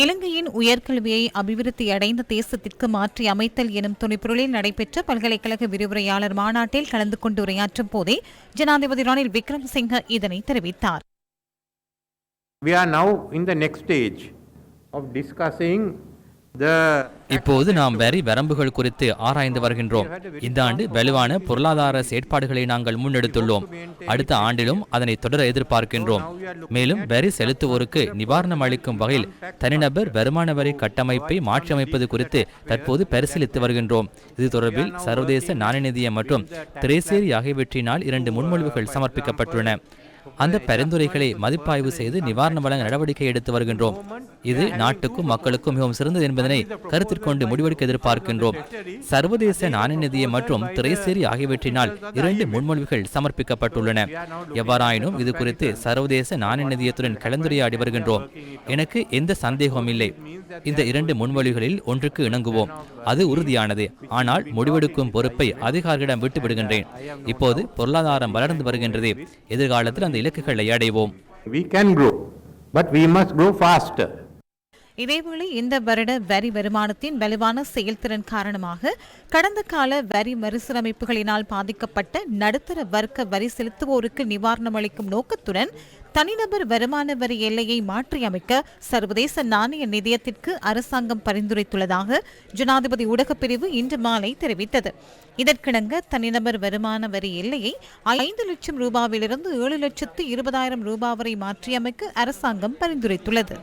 இலங்கையின் உயர்கல்வியை அபிவிருத்தி அடைந்த தேசத்திற்கு மாற்றி அமைத்தல் எனும் துணைப்பொருளில் நடைபெற்ற பல்கலைக்கழக விரிவுரையாளர் மாநாட்டில் கலந்து கொண்டு உரையாற்றும் போதே ஜனாதிபதி ரணில் விக்ரம்சிங்க இதனை தெரிவித்தார். We are now in the next stage of discussing இப்போது நாம் வரி வரம்புகள் குறித்து ஆராய்ந்து வருகின்றோம். இந்த ஆண்டு வலுவான பொருளாதார செயற்பாடுகளை நாங்கள் முன்னெடுத்துள்ளோம். அடுத்த ஆண்டிலும் அதனை தொடர எதிர்பார்க்கின்றோம். மேலும் வரி செலுத்துவோருக்கு நிவாரணம் அளிக்கும் வகையில் தனிநபர் வருமான வரி கட்டமைப்பை மாற்றியமைப்பது குறித்து தற்போது பரிசீலித்து வருகின்றோம். இது தொடர்பில் சர்வதேச நாணய நிதியம் மற்றும் திரேசேரி ஆகியவற்றினால் இரண்டு முன்மொழிவுகள் சமர்ப்பிக்கப்பட்டுள்ளன. அந்த பரிந்துரைகளை மதிப்பாய்வு செய்து நிவாரணம் வழங்க நடவடிக்கை எடுத்து வருகின்றோம். இது நாட்டுக்கும் மக்களுக்கும் மிகவும் சிறந்தது என்பதனை கருத்திற்கொண்டு முடிவெடுக்க எதிர்பார்க்கின்றோம். சர்வதேச நாணய நிதியம் மற்றும் திரைசேரி ஆகியவற்றினால் இரண்டு முன்மொழிவுகள் சமர்ப்பிக்கப்பட்டுள்ளன. எவ்வாறாயினும் இது குறித்து சர்வதேச நாணய நிதியத்துடன் கலந்துரையாடி வருகின்றோம். எனக்கு எந்த சந்தேகமும் இல்லை. இந்த இரண்டு முன்மொழிகளில் ஒன்றுக்கு இணங்குவோம். அது உறுதியானது. ஆனால் முடிவெடுக்கும் பொறுப்பை அதிகாரிகளிடம் விட்டு விடுகின்றேன் இப்போது பொருளாதாரம் வளர்ந்து வருகின்றது. எதிர்காலத்தில் அந்த இலக்குகளை அடைவோம் we can grow, but we must grow faster. இதேவேளை இந்த வருட வரி வருமானத்தின் வலுவான செயல்திறன் காரணமாக கடந்த கால வரி மறுசீரமைப்புகளினால் பாதிக்கப்பட்ட நடுத்தர வர்க்க வரி செலுத்துவோருக்கு நிவாரணம் அளிக்கும் நோக்கத்துடன் தனிநபர் வருமான வரி எல்லையை மாற்றியமைக்க சர்வதேச நாணய நிதியத்திற்கு அரசாங்கம் பரிந்துரைத்துள்ளதாக ஜனாதிபதி ஊடகப்பிரிவு இன்று மாலை தெரிவித்தது. இதற்கிணங்க தனிநபர் வருமான வரி எல்லையை ஐந்து லட்சம் ரூபாவிலிருந்து ஏழு லட்சத்து இருபதாயிரம் ரூபாய் வரை மாற்றியமைக்க அரசாங்கம் பரிந்துரைத்துள்ளது.